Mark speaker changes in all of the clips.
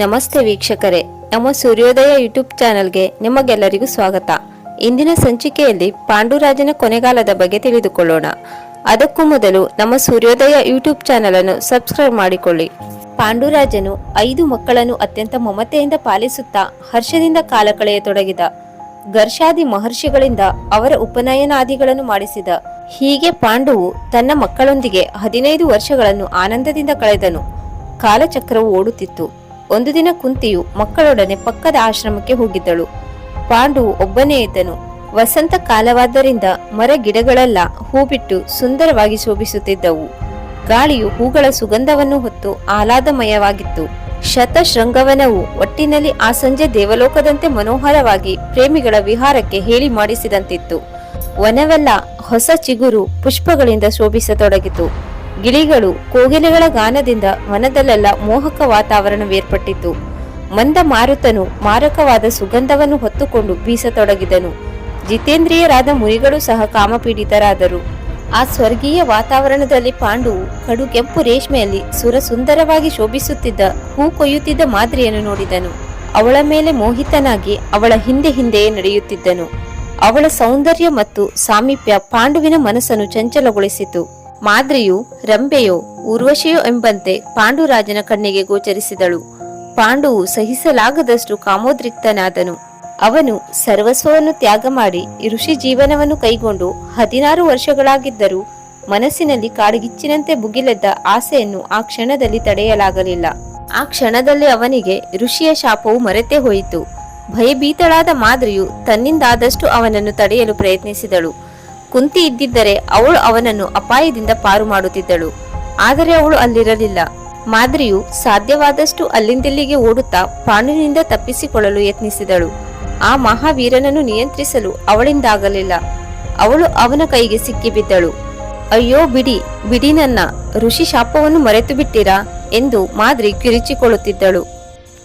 Speaker 1: ನಮಸ್ತೆ ವೀಕ್ಷಕರೇ. ನಮ್ಮ ಸೂರ್ಯೋದಯ ಯೂಟ್ಯೂಬ್ ಚಾನೆಲ್ಗೆ ನಿಮಗೆಲ್ಲರಿಗೂ ಸ್ವಾಗತ. ಇಂದಿನ ಸಂಚಿಕೆಯಲ್ಲಿ ಪಾಂಡುರಾಜನ ಕೊನೆಗಾಲದ ಬಗ್ಗೆ ತಿಳಿದುಕೊಳ್ಳೋಣ. ಅದಕ್ಕೂ ಮೊದಲು ನಮ್ಮ ಸೂರ್ಯೋದಯ ಯೂಟ್ಯೂಬ್ ಚಾನೆಲ್ ಅನ್ನು ಸಬ್ಸ್ಕ್ರೈಬ್ ಮಾಡಿಕೊಳ್ಳಿ. ಪಾಂಡುರಾಜನು ಐದು ಮಕ್ಕಳನ್ನು ಅತ್ಯಂತ ಮಮತೆಯಿಂದ ಪಾಲಿಸುತ್ತಾ ಹರ್ಷದಿಂದ ಕಾಲ ಕಳೆಯತೊಡಗಿದ. ಘರ್ಷಾದಿ ಮಹರ್ಷಿಗಳಿಂದ ಅವರ ಉಪನಯನಾದಿಗಳನ್ನು ಮಾಡಿಸಿದ. ಹೀಗೆ ಪಾಂಡುವು ತನ್ನ ಮಕ್ಕಳೊಂದಿಗೆ ಹದಿನೈದು ವರ್ಷಗಳನ್ನು ಆನಂದದಿಂದ ಕಳೆದನು. ಕಾಲಚಕ್ರವು ಓಡುತ್ತಿತ್ತು. ಒಂದು ದಿನ ಕುಂತಿಯು ಮಕ್ಕಳೊಡನೆ ಪಕ್ಕದ ಆಶ್ರಮಕ್ಕೆ ಹೋಗಿದ್ದಳು. ಪಾಂಡು ಒಬ್ಬನೇ ಇದ್ದನು. ವಸಂತ ಕಾಲವಾದ್ದರಿಂದ ಮರ ಗಿಡಗಳೆಲ್ಲ ಹೂ ಬಿಟ್ಟು ಸುಂದರವಾಗಿ ಶೋಭಿಸುತ್ತಿದ್ದವು. ಗಾಳಿಯು ಹೂಗಳ ಸುಗಂಧವನ್ನು ಹೊತ್ತು ಆಹ್ಲಾದಮಯವಾಗಿತ್ತು. ಶತಶೃಂಗವನವು ಒಟ್ಟಿನಲ್ಲಿ ಆ ಸಂಜೆ ದೇವಲೋಕದಂತೆ ಮನೋಹರವಾಗಿ ಪ್ರೇಮಿಗಳ ವಿಹಾರಕ್ಕೆ ಹೇಳಿ ಮಾಡಿಸಿದಂತಿತ್ತು. ವನವೆಲ್ಲ ಹೊಸ ಚಿಗುರು ಪುಷ್ಪಗಳಿಂದ ಶೋಭಿಸತೊಡಗಿತು. ಗಿಳಿಗಳು ಕೋಗಿಲೆಗಳ ಗಾನದಿಂದ ವನದಲ್ಲೆಲ್ಲ ಮೋಹಕ ವಾತಾವರಣವೇರ್ಪಟ್ಟಿತು ಮಂದ ಮಾರುತನು ಮಾರಕವಾದ ಸುಗಂಧವನ್ನು ಹೊತ್ತುಕೊಂಡು ಬೀಸತೊಡಗಿದನು. ಜಿತೇಂದ್ರಿಯರಾದ ಮುನಿಗಳು ಸಹ ಕಾಮಪೀಡಿತರಾದರು. ಆ ಸ್ವರ್ಗೀಯ ವಾತಾವರಣದಲ್ಲಿ ಪಾಂಡುವು ಕಡು ಕೆಂಪು ರೇಷ್ಮೆಯಲ್ಲಿ ಸುರ ಸುಂದರವಾಗಿ ಶೋಭಿಸುತ್ತಿದ್ದ ಹೂ ಕೊಯ್ಯುತ್ತಿದ್ದ ಮಾದರಿಯನ್ನು ನೋಡಿದನು. ಅವಳ ಮೇಲೆ ಮೋಹಿತನಾಗಿ ಅವಳ ಹಿಂದೆ ಹಿಂದೆಯೇ ನಡೆಯುತ್ತಿದ್ದನು. ಅವಳ ಸೌಂದರ್ಯ ಮತ್ತು ಸಾಮೀಪ್ಯ ಪಾಂಡುವಿನ ಮನಸ್ಸನ್ನು ಚಂಚಲಗೊಳಿಸಿತು. ಮಾದ್ರಿಯು ರಂಬೆಯೋ ಉರ್ವಶಿಯೋ ಎಂಬಂತೆ ಪಾಂಡುರಾಜನ ಕಣ್ಣಿಗೆ ಗೋಚರಿಸಿದಳು. ಪಾಂಡುವು ಸಹಿಸಲಾಗದಷ್ಟು ಕಾಮೋದ್ರಿಕ್ತನಾದನು. ಅವನು ಸರ್ವಸ್ವವನ್ನು ತ್ಯಾಗ ಮಾಡಿ ಋಷಿ ಜೀವನವನ್ನು ಕೈಗೊಂಡು ಹದಿನಾರು ವರ್ಷಗಳಾಗಿದ್ದರೂ ಮನಸ್ಸಿನಲ್ಲಿ ಕಾಡುಗಿಚ್ಚಿನಂತೆ ಭುಗಿಲೆದ್ದ ಆಸೆಯನ್ನು ಆ ಕ್ಷಣದಲ್ಲಿ ತಡೆಯಲಾಗಲಿಲ್ಲ. ಆ ಕ್ಷಣದಲ್ಲಿ ಅವನಿಗೆ ಋಷಿಯ ಶಾಪವು ಮರೆತೇ ಹೋಯಿತು. ಭಯಭೀತಳಾದ ಮಾದ್ರಿಯು ತನ್ನಿಂದಾದಷ್ಟು ಅವನನ್ನು ತಡೆಯಲು ಪ್ರಯತ್ನಿಸಿದಳು. ಕುಂತಿ ಇದ್ದಿದ್ದರೆ ಅವಳು ಅವನನ್ನು ಅಪಾಯದಿಂದ ಪಾರು ಮಾಡುತ್ತಿದ್ದಳು. ಆದರೆ ಅವಳು ಅಲ್ಲಿರಲಿಲ್ಲ. ಮಾದ್ರಿಯು ಸಾಧ್ಯವಾದಷ್ಟು ಅಲ್ಲಿಂದೆಲ್ಲಿಗೆ ಓಡುತ್ತಾ ಪಾಂಡುವಿನಿಂದ ತಪ್ಪಿಸಿಕೊಳ್ಳಲು ಯತ್ನಿಸಿದಳು. ಆ ಮಹಾವೀರನನ್ನು ನಿಯಂತ್ರಿಸಲು ಅವಳಿಂದಾಗಲಿಲ್ಲ. ಅವಳು ಅವನ ಕೈಗೆ ಸಿಕ್ಕಿಬಿದ್ದಳು ಅಯ್ಯೋ ಬಿಡಿ ಬಿಡಿ ನನ್ನ ಋಷಿ ಶಾಪವನ್ನು ಮರೆತು ಬಿಟ್ಟಿರಾ ಎಂದು ಮಾದ್ರಿ ಕಿರಿಚಿಕೊಳ್ಳುತ್ತಿದ್ದಳು.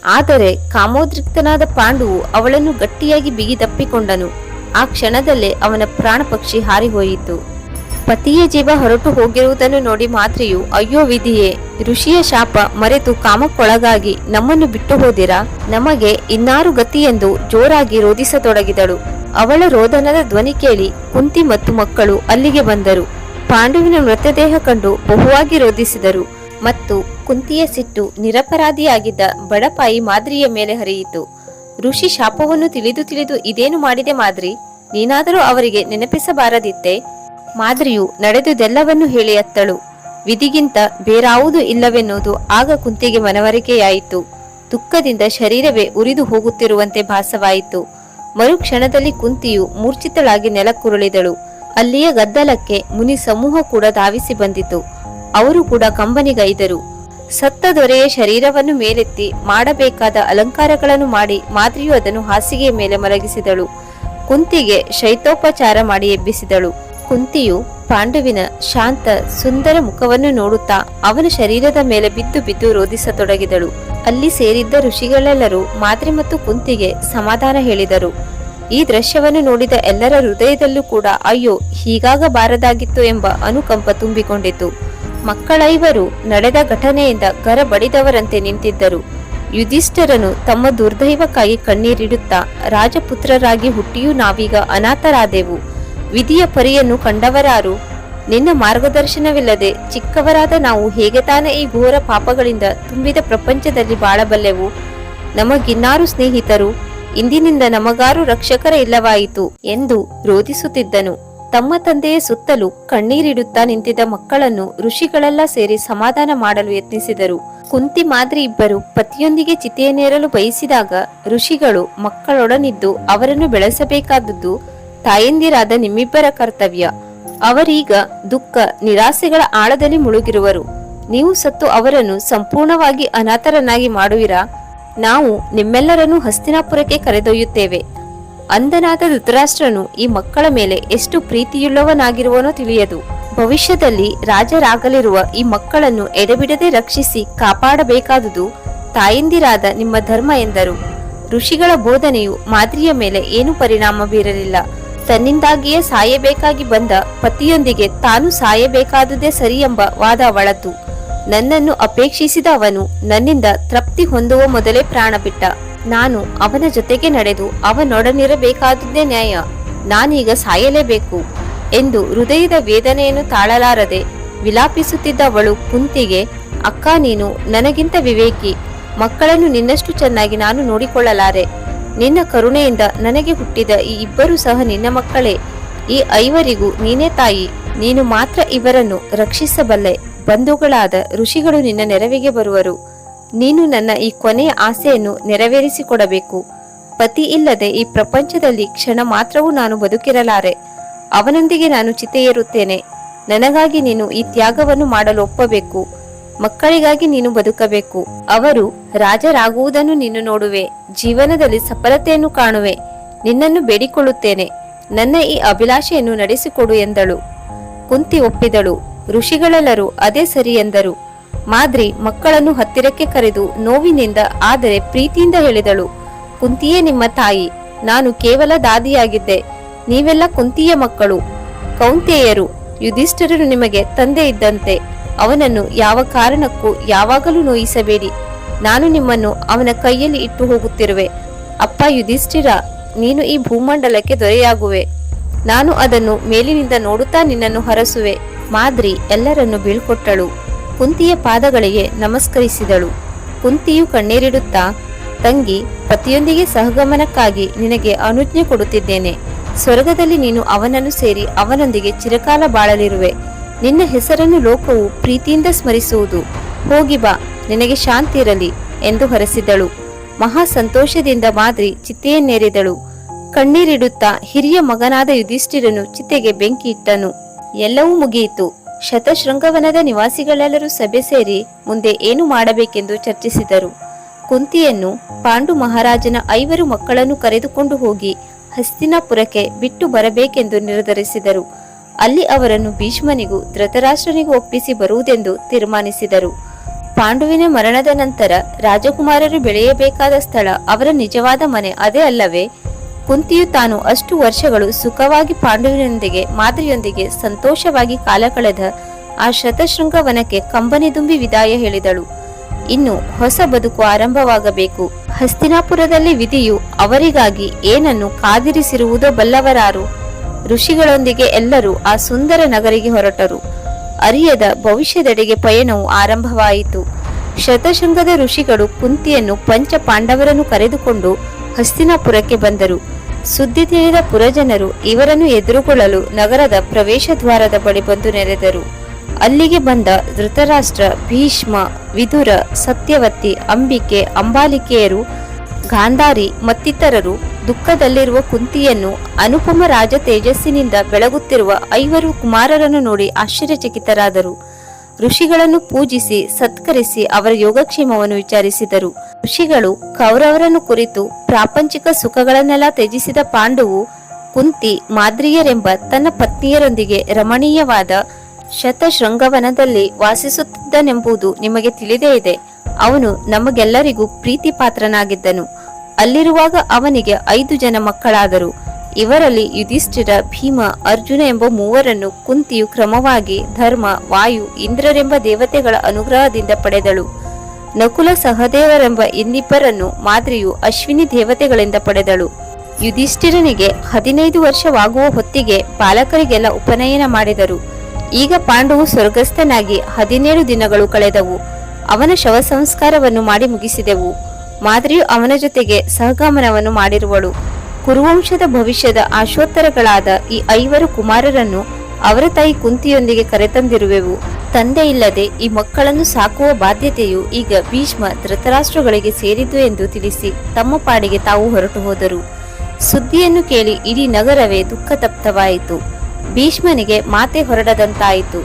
Speaker 1: ಆದರೆ ಕಾಮೋದ್ರಿಕ್ತನಾದ ಪಾಂಡುವು ಅವಳನ್ನು ಗಟ್ಟಿಯಾಗಿ ಬಿಗಿದಪ್ಪಿಕೊಂಡನು ಆ ಕ್ಷಣದಲ್ಲೇ ಅವನ ಪ್ರಾಣ ಪಕ್ಷಿ ಹಾರಿಹೋಯಿತು. ಪತಿಯ ಜೀವ ಹೊರಟು ಹೋಗಿರುವುದನ್ನು ನೋಡಿ ಮಾತ್ರೆಯು, ಅಯ್ಯೋ ವಿಧಿಯೇ, ಋಷಿಯ ಶಾಪ ಮರೆತು ಕಾಮಕ್ಕೊಳಗಾಗಿ ನಮ್ಮನ್ನು ಬಿಟ್ಟು ಹೋದಿರಾ? ನಮಗೆ ಇನ್ನಾರು ಗತಿ ಎಂದು ಜೋರಾಗಿ ರೋಧಿಸತೊಡಗಿದಳು. ಅವಳ ರೋದನದ ಧ್ವನಿ ಕೇಳಿ ಕುಂತಿ ಮತ್ತು ಮಕ್ಕಳು ಅಲ್ಲಿಗೆ ಬಂದರು. ಪಾಂಡುವಿನ ಮೃತದೇಹ ಕಂಡು ಬಹುವಾಗಿ ರೋಧಿಸಿದರು. ಮತ್ತು ಕುಂತಿಯ ಸಿಟ್ಟು ನಿರಪರಾಧಿಯಾಗಿದ್ದ ಬಡಪಾಯಿ ಮಾದ್ರಿಯ ಮೇಲೆ ಹರಿಯಿತು. ಋಷಿ ಶಾಪವನ್ನು ತಿಳಿದು ತಿಳಿದು ಇದೇನು ಮಾಡಿದೆ ಮಾದ್ರಿ? ನೀನಾದರೂ ಅವರಿಗೆ ನೆನಪಿಸಬಾರದಿತ್ತೆ. ಮಾದ್ರಿಯು ನಡೆದುದೆಲ್ಲವನ್ನು ಹೇಳಿ ಅತ್ತಳು. ವಿಧಿಗಿಂತ ಬೇರಾವುದೂ ಇಲ್ಲವೆನ್ನುವುದು ಆಗ ಕುಂತಿಗೆ ಮನವರಿಕೆಯಾಯಿತು. ದುಃಖದಿಂದ ಶರೀರವೇ ಉರಿದು ಹೋಗುತ್ತಿರುವಂತೆ ಭಾಸವಾಯಿತು. ಮರುಕ್ಷಣದಲ್ಲಿ ಕುಂತಿಯು ಮೂರ್ಛಿತಳಾಗಿ ನೆಲಕ್ಕುರುಳಿದಳು. ಅಲ್ಲಿಯ ಗದ್ದಲಕ್ಕೆ ಮುನಿ ಸಮೂಹ ಕೂಡ ಧಾವಿಸಿ ಬಂದಿತು. ಅವರು ಕೂಡ ಕಂಬನಿಗೈದರು. ಸತ್ತ ದೊರೆಯ ಶರೀರವನ್ನು ಮೇಲೆತ್ತಿ ಮಾಡಬೇಕಾದ ಅಲಂಕಾರಗಳನ್ನು ಮಾಡಿ ಮಾದ್ರಿಯು ಅದನ್ನು ಹಾಸಿಗೆಯ ಮೇಲೆ ಮಲಗಿಸಿದಳು. ಕುಂತಿಗೆ ಶೈತೋಪಚಾರ ಮಾಡಿ ಎಬ್ಬಿಸಿದಳು. ಕುಂತಿಯು ಪಾಂಡುವಿನ ಶಾಂತ, ಸುಂದರ ಮುಖವನ್ನು ನೋಡುತ್ತಾ ಅವನ ಶರೀರದ ಮೇಲೆ ಬಿದ್ದು ಬಿದ್ದು ರೋಧಿಸತೊಡಗಿದಳು. ಅಲ್ಲಿ ಸೇರಿದ್ದ ಋಷಿಗಳೆಲ್ಲರೂ ಮಾದ್ರಿ ಮತ್ತು ಕುಂತಿಗೆ ಸಮಾಧಾನ ಹೇಳಿದರು. ಈ ದೃಶ್ಯವನ್ನು ನೋಡಿದ ಎಲ್ಲರ ಹೃದಯದಲ್ಲೂ ಕೂಡ, ಅಯ್ಯೋ, ಹೀಗಾಗಬಾರದಾಗಿತ್ತು ಎಂಬ ಅನುಕಂಪ ತುಂಬಿಕೊಂಡಿತು. ಮಕ್ಕಳೈವರು ನಡೆದ ಘಟನೆಯಿಂದ ಗರಬಡಿದವರಂತೆ ನಿಂತಿದ್ದರು. ಯುಧಿಷ್ಠರನು ತಮ್ಮ ದುರ್ದೈವಕ್ಕಾಗಿ ಕಣ್ಣೀರಿಡುತ್ತಾ ರಾಜಪುತ್ರರಾಗಿ ಹುಟ್ಟಿಯೂ ನಾವೀಗ ಅನಾಥರಾದೆವು. ವಿಧಿಯ ಪರಿಯನ್ನು ಕಂಡವರಾರು. ನಿನ್ನ ಮಾರ್ಗದರ್ಶನವಿಲ್ಲದೆ ಚಿಕ್ಕವರಾದ ನಾವು ಹೇಗೆ ತಾನೇ ಈ ಘೋರ ಪಾಪಗಳಿಂದ ತುಂಬಿದ ಪ್ರಪಂಚದಲ್ಲಿ ಬಾಳಬಲ್ಲೆವು? ನಮಗಿನ್ನಾರು ಸ್ನೇಹಿತರು? ಇಂದಿನಿಂದ ನಮಗಾರು ರಕ್ಷಕರ ಇಲ್ಲವಾಯಿತು ಎಂದು ರೋಧಿಸುತ್ತಿದ್ದನು. ತಮ್ಮ ತಂದೆಯ ಸುತ್ತಲೂ ಕಣ್ಣೀರಿಡುತ್ತಾ ನಿಂತಿದ್ದ ಮಕ್ಕಳನ್ನು ಋಷಿಗಳೆಲ್ಲ ಸೇರಿ ಸಮಾಧಾನ ಮಾಡಲು ಯತ್ನಿಸಿದರು. ಕುಂತಿ ಮಾದ್ರಿ ಇಬ್ಬರು ಪತಿಯೊಂದಿಗೆ ಚಿತೆಯನ್ನೇರಲು ಬಯಸಿದಾಗ ಋಷಿಗಳು ಮಕ್ಕಳೊಡನಿದ್ದು ಅವರನ್ನು ಬೆಳೆಸಬೇಕಾದದ್ದು ತಾಯಂದಿರಾದ ನಿಮ್ಮಿಬ್ಬರ ಕರ್ತವ್ಯ. ಅವರೀಗ ದುಃಖ, ನಿರಾಸೆಗಳ ಆಳದಲ್ಲಿ ಮುಳುಗಿರುವರು. ನೀವು ಸತ್ತು ಅವರನ್ನು ಸಂಪೂರ್ಣವಾಗಿ ಅನಾಥರನ್ನಾಗಿ ಮಾಡುವಿರಾ? ನಾವು ನಿಮ್ಮೆಲ್ಲರನ್ನೂ ಹಸ್ತಿನಾಪುರಕ್ಕೆ ಕರೆದೊಯ್ಯುತ್ತೇವೆ. ಅಂದನಾದ ಧೃತರಾಷ್ಟ್ರನು ಈ ಮಕ್ಕಳ ಮೇಲೆ ಎಷ್ಟು ಪ್ರೀತಿಯುಳ್ಳವನಾಗಿರುವನೋ ತಿಳಿಯದು. ಭವಿಷ್ಯದಲ್ಲಿ ರಾಜರಾಗಲಿರುವ ಈ ಮಕ್ಕಳನ್ನು ಎಡೆಬಿಡದೆ ರಕ್ಷಿಸಿ ಕಾಪಾಡಬೇಕಾದುದು ತಾಯಂದಿರಾದ ನಿಮ್ಮ ಧರ್ಮ ಎಂದರು. ಋಷಿಗಳ ಬೋಧನೆಯು ಮಾದರಿಯ ಮೇಲೆ ಏನು ಪರಿಣಾಮ ಬೀರಲಿಲ್ಲ. ತನ್ನಿಂದಾಗಿಯೇ ಸಾಯಬೇಕಾಗಿ ಬಂದ ಪತಿಯೊಂದಿಗೆ ತಾನು ಸಾಯಬೇಕಾದುದೇ ಸರಿ ಎಂಬ ವಾದ ಅವಳತು ನನ್ನನ್ನು ಅಪೇಕ್ಷಿಸಿದ ಅವನು ನನ್ನಿಂದ ತೃಪ್ತಿ ಹೊಂದುವ ಮೊದಲೇ ಪ್ರಾಣ ಬಿಟ್ಟ ನಾನು ಅವನ ಜೊತೆಗೆ ನಡೆದು ಅವನೊಡನಿರಬೇಕಾದದ್ದೇ ನ್ಯಾಯ. ನಾನೀಗ ಸಾಯಲೇಬೇಕು ಎಂದು ಹೃದಯದ ವೇದನೆಯನ್ನು ತಾಳಲಾರದೆ ವಿಲಾಪಿಸುತ್ತಿದ್ದ ಅವಳು ಕುಂತಿಗೆ, ಅಕ್ಕ ನೀನು ನನಗಿಂತ ವಿವೇಕಿ, ಮಕ್ಕಳನ್ನು ನಿನ್ನಷ್ಟು ಚೆನ್ನಾಗಿ ನಾನು ನೋಡಿಕೊಳ್ಳಲಾರೆ. ನಿನ್ನ ಕರುಣೆಯಿಂದ ನನಗೆ ಹುಟ್ಟಿದ ಈ ಇಬ್ಬರು ಸಹ ನಿನ್ನ ಮಕ್ಕಳೇ. ಈ ಐವರಿಗೂ ನೀನೇ ತಾಯಿ. ನೀನು ಮಾತ್ರ ಇವರನ್ನು ರಕ್ಷಿಸಬಲ್ಲೆ. ಬಂಧುಗಳಾದ ಋಷಿಗಳು ನಿನ್ನ ನೆರವಿಗೆ ಬರುವರು. ನೀನು ನನ್ನ ಈ ಕೊನೆಯ ಆಸೆಯನ್ನು ನೆರವೇರಿಸಿಕೊಡಬೇಕು. ಪತಿ ಇಲ್ಲದೆ ಈ ಪ್ರಪಂಚದಲ್ಲಿ ಕ್ಷಣ ಮಾತ್ರವೂ ನಾನು ಬದುಕಿರಲಾರೆ. ಅವನೊಂದಿಗೆ ನಾನು ಚಿತೆಯೇರುತ್ತೇನೆ. ನನಗಾಗಿ ನೀನು ಈ ತ್ಯಾಗವನ್ನು ಮಾಡಲು ಒಪ್ಪಬೇಕು ಮಕ್ಕಳಿಗಾಗಿ ನೀನು ಬದುಕಬೇಕು. ಅವರು ರಾಜರಾಗುವುದನ್ನು ನೀನು ನೋಡುವೆ. ಜೀವನದಲ್ಲಿ ಸಫಲತೆಯನ್ನು ಕಾಣುವೆ. ನಿನ್ನನ್ನು ಬೇಡಿಕೊಳ್ಳುತ್ತೇನೆ. ನನ್ನ ಈ ಅಭಿಲಾಷೆಯನ್ನು ನಡೆಸಿಕೊಡು ಎಂದಳು. ಕುಂತಿ ಒಪ್ಪಿದಳು. ಋಷಿಗಳೆಲ್ಲರೂ ಅದೇ ಸರಿ ಎಂದರು. ಮಾದ್ರಿ ಮಕ್ಕಳನ್ನು ಹತ್ತಿರಕ್ಕೆ ಕರೆದು ನೋವಿನಿಂದ ಆದರೆ ಪ್ರೀತಿಯಿಂದ ಹೇಳಿದಳು, ಕುಂತಿಯೇ ನಿಮ್ಮ ತಾಯಿ, ನಾನು ಕೇವಲ ದಾದಿಯಾಗಿದ್ದೆ, ನೀವೆಲ್ಲ ಕುಂತಿಯ ಮಕ್ಕಳು. ಕೌಂತೆಯರು, ಯುಧಿಷ್ಠಿರರು ನಿಮಗೆ ತಂದೆ ಇದ್ದಂತೆ, ಅವನನ್ನು ಯಾವ ಕಾರಣಕ್ಕೂ ಯಾವಾಗಲೂ ನೋಯಿಸಬೇಡಿ. ನಾನು ನಿಮ್ಮನ್ನು ಅವನ ಕೈಯಲ್ಲಿ ಇಟ್ಟು ಹೋಗುತ್ತಿರುವೆ. ಅಪ್ಪ ಯುಧಿಷ್ಠಿರ, ನೀನು ಈ ಭೂಮಂಡಲಕ್ಕೆ ದೊರೆಯಾಗುವೆ. ನಾನು ಅದನ್ನು ಮೇಲಿನಿಂದ ನೋಡುತ್ತಾ ನಿನ್ನನ್ನು ಹರಸುವೆ. ಮಾದ್ರಿ ಎಲ್ಲರನ್ನು ಬೀಳ್ಕೊಟ್ಟಳು. ಕುಂತಿಯ ಪಾದಗಳಿಗೆ ನಮಸ್ಕರಿಸಿದಳು. ಕುಂತಿಯು ಕಣ್ಣೀರಿಡುತ್ತಾ, ತಂಗಿ ಪತಿಯೊಂದಿಗೆ ಸಹಗಮನಕ್ಕಾಗಿ ನಿನಗೆ ಅನುಜ್ಞೆ ಕೊಡುತ್ತಿದ್ದೇನೆ. ಸ್ವರ್ಗದಲ್ಲಿ ನೀನು ಅವನನ್ನು ಸೇರಿ ಅವನೊಂದಿಗೆ ಚಿರಕಾಲ ಬಾಳಲಿರುವೆ. ನಿನ್ನ ಹೆಸರನ್ನು ಲೋಕವು ಪ್ರೀತಿಯಿಂದ ಸ್ಮರಿಸುವುದು. ಹೋಗಿ ಬಾ, ನಿನಗೆ ಶಾಂತಿ ಇರಲಿ ಎಂದು ಹೊರಸಿದಳು. ಮಹಾ ಸಂತೋಷದಿಂದ ಮಾದ್ರಿ ಚಿತೆಯನ್ನೇರಿದಳು ಕಣ್ಣೀರಿಡುತ್ತಾ ಹಿರಿಯ ಮಗನಾದ ಯುಧಿಷ್ಠಿರನು ಚಿತೆಗೆ ಬೆಂಕಿ ಇಟ್ಟನು ಎಲ್ಲವೂ ಮುಗಿಯಿತು. ಶತಶೃಂಗವನದ ನಿವಾಸಿಗಳೆಲ್ಲರೂ ಸಭೆ ಸೇರಿ ಮುಂದೆ ಏನು ಮಾಡಬೇಕೆಂದು ಚರ್ಚಿಸಿದರು. ಕುಂತಿಯನ್ನು ಪಾಂಡು ಮಹಾರಾಜನ ಐವರು ಮಕ್ಕಳನ್ನು ಕರೆದುಕೊಂಡು ಹೋಗಿ ಹಸ್ತಿನಾಪುರಕ್ಕೆ ಬಿಟ್ಟು ಬರಬೇಕೆಂದು ನಿರ್ಧರಿಸಿದರು. ಅಲ್ಲಿ ಅವರನ್ನು ಭೀಷ್ಮನಿಗೂ ಧೃತರಾಷ್ಟ್ರನಿಗೂ ಒಪ್ಪಿಸಿ ಬರುವುದೆಂದು ತೀರ್ಮಾನಿಸಿದರು. ಪಾಂಡುವಿನ ಮರಣದ ನಂತರ ರಾಜಕುಮಾರರು ಬೆಳೆಯಬೇಕಾದ ಸ್ಥಳ ಅವರ ನಿಜವಾದ ಮನೆ ಅದೇ ಅಲ್ಲವೇ? ಕುಂತಿಯು ತಾನು ಅಷ್ಟು ವರ್ಷಗಳು ಸುಖವಾಗಿ ಪಾಂಡವಿನೊಂದಿಗೆ, ಮಾದರಿಯೊಂದಿಗೆ ಸಂತೋಷವಾಗಿ ಕಾಲ ಕಳೆದ ಆ ಶತಶೃಂಗವನಕ್ಕೆ ಕಂಬನಿದುಂಬಿ ವಿದಾಯ ಹೇಳಿದಳು. ಇನ್ನು ಹೊಸ ಬದುಕು ಆರಂಭವಾಗಬೇಕು. ಹಸ್ತಿನಾಪುರದಲ್ಲಿ ವಿಧಿಯು ಅವರಿಗಾಗಿ ಏನನ್ನು ಕಾದಿರಿಸಿರುವುದೋ ಬಲ್ಲವರಾರು. ಋಷಿಗಳೊಂದಿಗೆ ಎಲ್ಲರೂ ಆ ಸುಂದರ ನಗರಿಗೆ ಹೊರಟರು. ಅರಿಯದ ಭವಿಷ್ಯದೆಡೆಗೆ ಪಯಣವು ಆರಂಭವಾಯಿತು. ಶತಶೃಂಗದ ಋಷಿಗಳು ಕುಂತಿಯನ್ನು ಪಂಚ ಪಾಂಡವರನ್ನು ಕರೆದುಕೊಂಡು ಹಸ್ತಿನಾಪುರಕ್ಕೆ ಬಂದರು. ಸುದ್ದಿ ತಿಳಿದ ಪುರಜನರು ಇವರನ್ನು ಎದುರುಗೊಳ್ಳಲು ನಗರದ ಪ್ರವೇಶ ದ್ವಾರದ ಬಳಿ ಬಂದು ನೆರೆದರು ಅಲ್ಲಿಗೆ ಬಂದ ಧೃತರಾಷ್ಟ್ರ ಭೀಷ್ಮ, ವಿದುರ, ಸತ್ಯವತಿ, ಅಂಬಿಕೆ, ಅಂಬಾಲಿಕೆಯರು, ಗಾಂಧಾರಿ ಮತ್ತಿತರರು ದುಃಖದಲ್ಲಿರುವ ಕುಂತಿಯನ್ನು ಅನುಪಮ ರಾಜ ತೇಜಸ್ಸಿನಿಂದ ಬೆಳಗುತ್ತಿರುವ ಐವರು ಕುಮಾರರನ್ನು ನೋಡಿ ಆಶ್ಚರ್ಯಚಕಿತರಾದರು. ಋಷಿಗಳನ್ನು ಪೂಜಿಸಿ ಸತ್ಕರಿಸಿ ಅವರ ಯೋಗಕ್ಷೇಮವನ್ನು ವಿಚಾರಿಸಿದರು. ಋಷಿಗಳು ಕೌರವರನ್ನು ಕುರಿತು ಪ್ರಾಪಂಚಿಕ ಸುಖಗಳನ್ನೆಲ್ಲ ತ್ಯಜಿಸಿದ ಪಾಂಡುವು ಕುಂತಿ ಮಾದ್ರಿಯರೆಂಬ ತನ್ನ ಪತ್ನಿಯರೊಂದಿಗೆ ರಮಣೀಯವಾದ ಶತಶೃಂಗವನದಲ್ಲಿ ವಾಸಿಸುತ್ತಿದ್ದನೆಂಬುದು ನಿಮಗೆ ತಿಳಿದೇ ಇದೆ. ಅವನು ನಮಗೆಲ್ಲರಿಗೂ ಪ್ರೀತಿ ಪಾತ್ರನಾಗಿದ್ದನು ಅಲ್ಲಿರುವಾಗ ಅವನಿಗೆ ಐದು ಜನ ಮಕ್ಕಳಾದರು. ಇವರಲ್ಲಿ ಯುಧಿಷ್ಠಿರ, ಭೀಮ, ಅರ್ಜುನ ಎಂಬ ಮೂವರನ್ನು ಕುಂತಿಯು ಕ್ರಮವಾಗಿ ಧರ್ಮ, ವಾಯು, ಇಂದ್ರರೆಂಬ ದೇವತೆಗಳ ಅನುಗ್ರಹದಿಂದ ಪಡೆದಳು. ನಕುಲ ಸಹದೇವರೆಂಬ ಇನ್ನಿಬ್ಬರನ್ನು ಮಾದ್ರಿಯು ಅಶ್ವಿನಿ ದೇವತೆಗಳಿಂದ ಪಡೆದಳು. ಯುಧಿಷ್ಠಿರನಿಗೆ ಹದಿನೈದು ವರ್ಷವಾಗುವ ಹೊತ್ತಿಗೆ ಬಾಲಕರಿಗೆಲ್ಲ ಉಪನಯನ ಮಾಡಿದರು. ಈಗ ಪಾಂಡವು ಸ್ವರ್ಗಸ್ಥನಾಗಿ ಹದಿನೇಳು ದಿನಗಳು ಕಳೆದವು. ಅವನ ಶವ ಸಂಸ್ಕಾರವನ್ನು ಮಾಡಿ ಮುಗಿಸಿದೆವು. ಮಾದ್ರಿಯು ಅವನ ಜೊತೆಗೆ ಸಹಗಮನವನ್ನು ಮಾಡಿರುವಳು. ಕುರುವಂಶದ ಭವಿಷ್ಯದ ಆಶೋತ್ತರಗಳಾದ ಈ ಐವರು ಕುಮಾರರನ್ನು ಅವರ ತಾಯಿ ಕುಂತಿಯೊಂದಿಗೆ ಕರೆತಂದಿರುವೆವು. ತಂದೆ ಇಲ್ಲದೆ ಈ ಮಕ್ಕಳನ್ನು ಸಾಕುವ ಬಾಧ್ಯತೆಯು ಈಗ ಭೀಷ್ಮ ಧೃತರಾಷ್ಟ್ರಗಳಿಗೆ ಸೇರಿದ್ದು ಎಂದು ತಿಳಿಸಿ ತಮ್ಮ ಪಾಡಿಗೆ ತಾವು ಹೊರಟು ಹೋದರು. ಸುದ್ದಿಯನ್ನು ಕೇಳಿ ಇಡೀ ನಗರವೇ ದುಃಖ ತಪ್ತವಾಯಿತು ಭೀಷ್ಮನಿಗೆ ಮಾತೆ ಹೊರಡದಂತಾಯಿತು.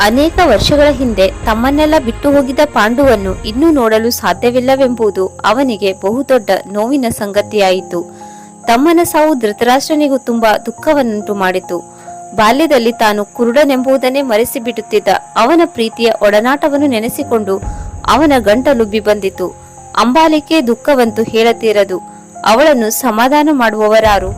Speaker 1: ಅನೇಕ ವರ್ಷಗಳ ಹಿಂದೆ ತಮ್ಮನ್ನೆಲ್ಲ ಬಿಟ್ಟು ಹೋಗಿದ್ದ ಪಾಂಡುವನ್ನು ಇನ್ನೂ ನೋಡಲು ಸಾಧ್ಯವಿಲ್ಲವೆಂಬುದು ಅವನಿಗೆ ಬಹುದೊಡ್ಡ ನೋವಿನ ಸಂಗತಿಯಾಯಿತು. ತಮ್ಮನ ಸಾವು ಧೃತರಾಷ್ಟ್ರನಿಗೂ ತುಂಬಾ ದುಃಖವನ್ನುಂಟು ಮಾಡಿತು. ಬಾಲ್ಯದಲ್ಲಿ ತಾನು ಕುರುಡನೆಂಬುದನ್ನೇ ಮರೆಸಿ ಬಿಡುತ್ತಿದ್ದ ಅವನ ಪ್ರೀತಿಯ ಒಡನಾಟವನ್ನು ನೆನೆಸಿಕೊಂಡು ಅವನ ಗಂಟಲುಬ್ಬಿ ಬಂದಿತು. ಅಂಬಾಲಿಕೆ ದುಃಖವಂತೂ ಹೇಳತೀರದು. ಅವಳನ್ನು ಸಮಾಧಾನ ಮಾಡುವವರಾರು.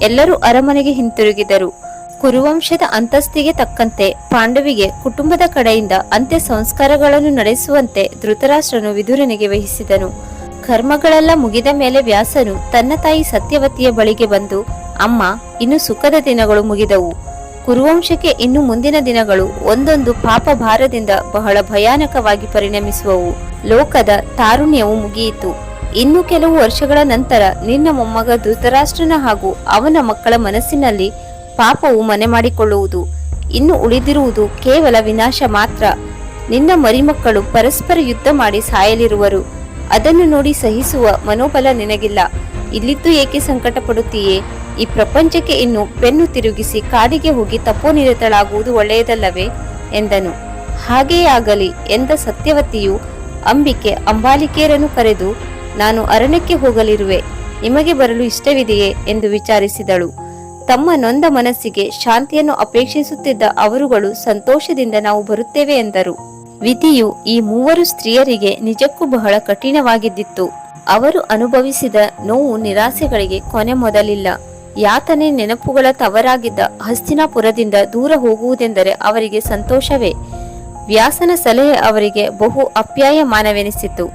Speaker 1: ಎಲ್ಲರೂ ಅರಮನೆಗೆ ಹಿಂತಿರುಗಿದರು. ಕುರುವಂಶದ ಅಂತಸ್ತಿಗೆ ತಕ್ಕಂತೆ ಪಾಂಡವಿಗೆ ಕುಟುಂಬದ ಕಡೆಯಿಂದ ಅಂತ್ಯ ಸಂಸ್ಕಾರಗಳನ್ನು ನಡೆಸುವಂತೆ ಧೃತರಾಷ್ಟ್ರನು ವಿದುರನಿಗೆ ವಹಿಸಿದನು. ಕರ್ಮಗಳೆಲ್ಲ ಮುಗಿದ ಮೇಲೆ ವ್ಯಾಸನು ತನ್ನ ತಾಯಿ ಸತ್ಯವತಿಯ ಬಳಿಗೆ ಬಂದು, ಅಮ್ಮ, ಇನ್ನು ಸುಖದ ದಿನಗಳು ಮುಗಿದವು. ಕುರುವಂಶಕ್ಕೆ ಇನ್ನು ಮುಂದಿನ ದಿನಗಳು ಒಂದೊಂದು ಪಾಪ ಭಾರದಿಂದ ಬಹಳ ಭಯಾನಕವಾಗಿ ಪರಿಣಮಿಸುವವು. ಲೋಕದ ತಾರುಣ್ಯವು ಮುಗಿಯಿತು. ಇನ್ನು ಕೆಲವು ವರ್ಷಗಳ ನಂತರ ನಿನ್ನ ಮೊಮ್ಮಗ ಧೃತರಾಷ್ಟ್ರನ ಹಾಗೂ ಅವನ ಮಕ್ಕಳ ಮನಸ್ಸಿನಲ್ಲಿ ಪಾಪವು ಮನೆ ಮಾಡಿಕೊಳ್ಳುವುದು ಇನ್ನು ಉಳಿದಿರುವುದು ಕೇವಲ ವಿನಾಶ ಮಾತ್ರ. ನಿನ್ನ ಮರಿಮಕ್ಕಳು ಪರಸ್ಪರ ಯುದ್ಧ ಮಾಡಿ ಸಾಯಲಿರುವರು. ಅದನ್ನು ನೋಡಿ ಸಹಿಸುವ ಮನೋಬಲ ನಿನಗಿಲ್ಲ. ಇಲ್ಲಿದ್ದು ಏಕೆ ಸಂಕಟ ಪಡುತ್ತೀಯೇ ಈ ಪ್ರಪಂಚಕ್ಕೆ ಇನ್ನು ಬೆನ್ನು ತಿರುಗಿಸಿ ಕಾಡಿಗೆ ಹೋಗಿ ತಪೋನಿರತಳಾಗುವುದು ಒಳ್ಳೆಯದಲ್ಲವೇ? ಎಂದನು. ಹಾಗೆಯೇ ಆಗಲಿ, ಎಂದ ಸತ್ಯವತಿಯು ಅಂಬಿಕೆ ಅಂಬಾಲಿಕೆಯರನ್ನು ಕರೆದು, ನಾನು ಅರಣ್ಯಕ್ಕೆ ಹೋಗಲಿರುವೆ, ನಿಮಗೆ ಬರಲು ಇಷ್ಟವಿದೆಯೇ? ಎಂದು ವಿಚಾರಿಸಿದಳು. ತಮ್ಮ ನೊಂದ ಮನಸ್ಸಿಗೆ ಶಾಂತಿಯನ್ನು ಅಪೇಕ್ಷಿಸುತ್ತಿದ್ದ ಅವರುಗಳು ಸಂತೋಷದಿಂದ ನಾವು ಬರುತ್ತೇವೆ ಎಂದರು. ವಿಧಿಯು ಈ ಮೂವರು ಸ್ತ್ರೀಯರಿಗೆ ನಿಜಕ್ಕೂ ಬಹಳ ಕಠಿಣವಾಗಿದ್ದಿತ್ತು. ಅವರು ಅನುಭವಿಸಿದ ನೋವು ನಿರಾಸೆಗಳಿಗೆ ಕೊನೆ ಮೊದಲಿಲ್ಲ. ಯಾತನೆ ನೆನಪುಗಳ ತವರಾಗಿದ್ದ ಹಸ್ತಿನಾಪುರದಿಂದ ದೂರ ಹೋಗುವುದೆಂದರೆ ಅವರಿಗೆ ಸಂತೋಷವೇ. ವ್ಯಾಸನ ಸಲಹೆ ಅವರಿಗೆ ಬಹು ಅಪ್ಯಾಯಮಾನವೆನಿಸಿತು.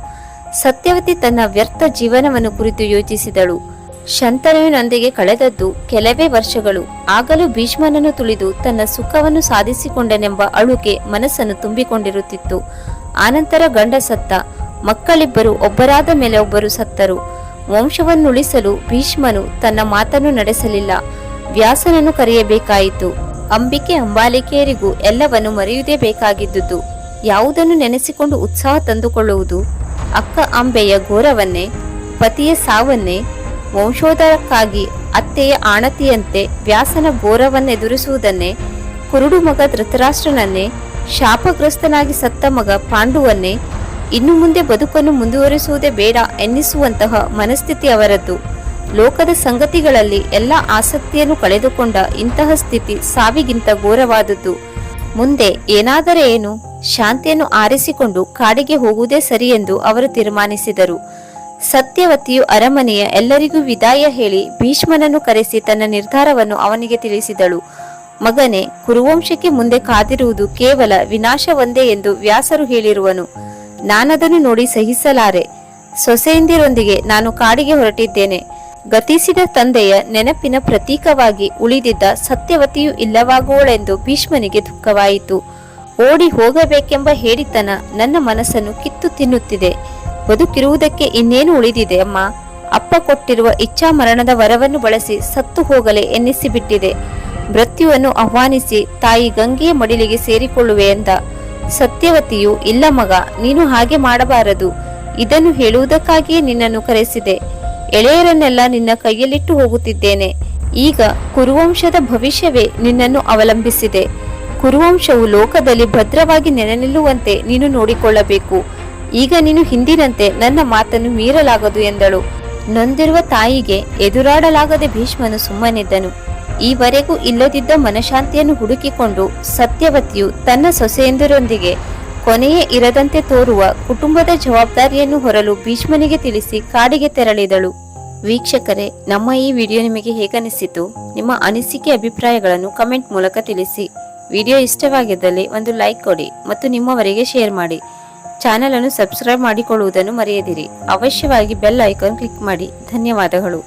Speaker 1: ಸತ್ಯವತಿ ತನ್ನ ವ್ಯರ್ಥ ಜೀವನವನ್ನು ಕುರಿತು ಯೋಚಿಸಿದಳು. ಶಂತನುವಿನೊಂದಿಗೆ ಕಳೆದದ್ದು ಕೆಲವೇ ವರ್ಷಗಳು. ಆಗಲೂ ಭೀಷ್ಮನನ್ನು ತುಳಿದು ತನ್ನ ಸುಖವನ್ನು ಸಾಧಿಸಿಕೊಂಡನೆಂಬ ಅಳುಗೆ ಮನಸ್ಸನ್ನು ತುಂಬಿಕೊಂಡಿರುತ್ತಿತ್ತು. ಆನಂತರ ಗಂಡ ಸತ್ತ, ಮಕ್ಕಳಿಬ್ಬರು ಒಬ್ಬರಾದ ಮೇಲೆ ಒಬ್ಬರು ಸತ್ತರು. ವಂಶವನ್ನುಳಿಸಲು ಭೀಷ್ಮನು ತನ್ನ ಮಾತನ್ನು ನಡೆಸಲಿಲ್ಲ. ವ್ಯಾಸನನ್ನು ಕರೆಯಬೇಕಾಯಿತು. ಅಂಬಿಕೆ ಅಂಬಾಲಿಕೆಯರಿಗೂ ಎಲ್ಲವನ್ನು ಮರೆಯುವುದೇ ಬೇಕಾಗಿದ್ದುದು. ಯಾವುದನ್ನು ನೆನೆಸಿಕೊಂಡು ಉತ್ಸಾಹ ತಂದುಕೊಳ್ಳುವುದು? ಅಕ್ಕ ಅಂಬೆಯ ಘೋರವನ್ನೇ, ಪತಿಯ ಸಾವನ್ನೇ ವಂಶೋದರಕ್ಕಾಗಿ ಅತ್ತೆಯ ಆಣತಿಯಂತೆ ವ್ಯಾಸನ ಘೋರವನ್ನೆದುರಿಸುವುದನ್ನೇ ಕುರುಡು ಮಗ ಧೃತರಾಷ್ಟ್ರನನ್ನೇ, ಶಾಪಗ್ರಸ್ತನಾಗಿ ಸತ್ತ ಮಗ ಪಾಂಡುವನ್ನೇ, ಇನ್ನು ಮುಂದೆ ಬದುಕನ್ನು ಮುಂದುವರಿಸುವುದೇ ಬೇಡ ಎನ್ನಿಸುವಂತಹ ಮನಸ್ಥಿತಿ ಅವರದ್ದು. ಲೋಕದ ಸಂಗತಿಗಳಲ್ಲಿ ಎಲ್ಲ ಆಸಕ್ತಿಯನ್ನು ಕಳೆದುಕೊಂಡ ಇಂತಹ ಸ್ಥಿತಿ ಸಾವಿಗಿಂತ ಘೋರವಾದದ್ದು. ಮುಂದೆ ಏನಾದರೆ ಏನು? ಶಾಂತಿಯನ್ನು ಆರಿಸಿಕೊಂಡು ಕಾಡಿಗೆ ಹೋಗುವುದೇ ಸರಿ ಎಂದು ಅವರು ತೀರ್ಮಾನಿಸಿದರು. ಸತ್ಯವತಿಯು ಅರಮನೆಯ ಎಲ್ಲರಿಗೂ ವಿದಾಯ ಹೇಳಿ ಭೀಷ್ಮನನ್ನು ಕರೆಸಿ ತನ್ನ ನಿರ್ಧಾರವನ್ನು ಅವನಿಗೆ ತಿಳಿಸಿದಳು. ಮಗನೇ, ಕುರುವಂಶಕ್ಕೆ ಮುಂದೆ ಕಾದಿರುವುದು ಕೇವಲ ವಿನಾಶವೊಂದೇ ಎಂದು ವ್ಯಾಸರು ಹೇಳಿರುವನು. ನಾನದನ್ನು ನೋಡಿ ಸಹಿಸಲಾರೆ. ಸೊಸೆಯಂದಿರೊಂದಿಗೆ ನಾನು ಕಾಡಿಗೆ ಹೊರಟಿದ್ದೇನೆ. ಗತಿಸಿದ ತಂದೆಯ ನೆನಪಿನ ಪ್ರತೀಕವಾಗಿ ಉಳಿದಿದ್ದ ಸತ್ಯವತಿಯು ಇಲ್ಲವಾಗುವಳೆಂದು ಭೀಷ್ಮನಿಗೆ ದುಃಖವಾಯಿತು. ಓಡಿ ಹೋಗಬೇಕೆಂಬ ಹೇಳಿತನ ನನ್ನ ಮನಸ್ಸನ್ನು ಕಿತ್ತು ತಿನ್ನುತ್ತಿದೆ. ಬದುಕಿರುವುದಕ್ಕೆ ಇನ್ನೇನು ಉಳಿದಿದೆ ಅಮ್ಮ? ಅಪ್ಪ ಕೊಟ್ಟಿರುವ ಇಚ್ಛಾ ಮರಣದ ವರವನ್ನು ಬಳಸಿ ಸತ್ತು ಹೋಗಲೆ ಎನ್ನಿಸಿಬಿಟ್ಟಿದೆ. ಮೃತ್ಯುವನ್ನು ಆಹ್ವಾನಿಸಿ ತಾಯಿ ಗಂಗೆಯ ಮಡಿಲಿಗೆ ಸೇರಿಕೊಳ್ಳುವೆ ಎಂದ. ಸತ್ಯವತಿಯು, ಇಲ್ಲ ಮಗ, ನೀನು ಹಾಗೆ ಮಾಡಬಾರದು. ಇದನ್ನು ಹೇಳುವುದಕ್ಕಾಗಿಯೇ ನಿನ್ನನ್ನು ಕರೆಸಿದೆ. ಎಳೆಯರನ್ನೆಲ್ಲ ನಿನ್ನ ಕೈಯಲ್ಲಿಟ್ಟು ಹೋಗುತ್ತಿದ್ದೇನೆ. ಈಗ ಕುರುವಂಶದ ಭವಿಷ್ಯವೇ ನಿನ್ನನ್ನು ಅವಲಂಬಿಸಿದೆ. ಕುರುವಂಶವು ಲೋಕದಲ್ಲಿ ಭದ್ರವಾಗಿ ನೆಲೆ ನಿಲ್ಲುವಂತೆ ನೀನು ನೋಡಿಕೊಳ್ಳಬೇಕು. ಈಗ ನೀನು ಹಿಂದಿನಂತೆ ನನ್ನ ಮಾತನ್ನು ಮೀರಲಾಗದು ಎಂದಳು. ನೊಂದಿರುವ ತಾಯಿಗೆ ಎದುರಾಡಲಾಗದೆ ಭೀಷ್ಮನು ಸುಮ್ಮನಿದ್ದನು. ಈವರೆಗೂ ಇಲ್ಲದಿದ್ದ ಮನಶಾಂತಿಯನ್ನು ಹುಡುಕಿಕೊಂಡು ಸತ್ಯವತಿಯು ತನ್ನ ಸೊಸೆಯಂದಿರೊಂದಿಗೆ ಕೊನೆಯೇ ಇರದಂತೆ ತೋರುವ ಕುಟುಂಬದ ಜವಾಬ್ದಾರಿಯನ್ನು ಹೊರಲು ಭೀಷ್ಮನಿಗೆ ತಿಳಿಸಿ ಕಾಡಿಗೆ ತೆರಳಿದಳು. ವೀಕ್ಷಕರೇ, ನಮ್ಮ ಈ ವಿಡಿಯೋ ನಿಮಗೆ ಹೇಗನಿಸಿತು ನಿಮ್ಮ ಅನಿಸಿಕೆ ಅಭಿಪ್ರಾಯಗಳನ್ನು ಕಮೆಂಟ್ ಮೂಲಕ ತಿಳಿಸಿ. ವಿಡಿಯೋ ಇಷ್ಟವಾಗಿದ್ದಲ್ಲಿ ಒಂದು ಲೈಕ್ ಕೊಡಿ ಮತ್ತು ನಿಮ್ಮವರಿಗೆ ಶೇರ್ ಮಾಡಿ. ಚಾನೆಲ್ ಅನ್ನು ಸಬ್ಸ್ಕ್ರೈಬ್ ಮಾಡಿಕೊಳ್ಳುವುದನ್ನು ಮರೆಯದಿರಿ. ಅವಶ್ಯವಾಗಿ ಬೆಲ್ ಐಕಾನ್ ಕ್ಲಿಕ್ ಮಾಡಿ. ಧನ್ಯವಾದಗಳು.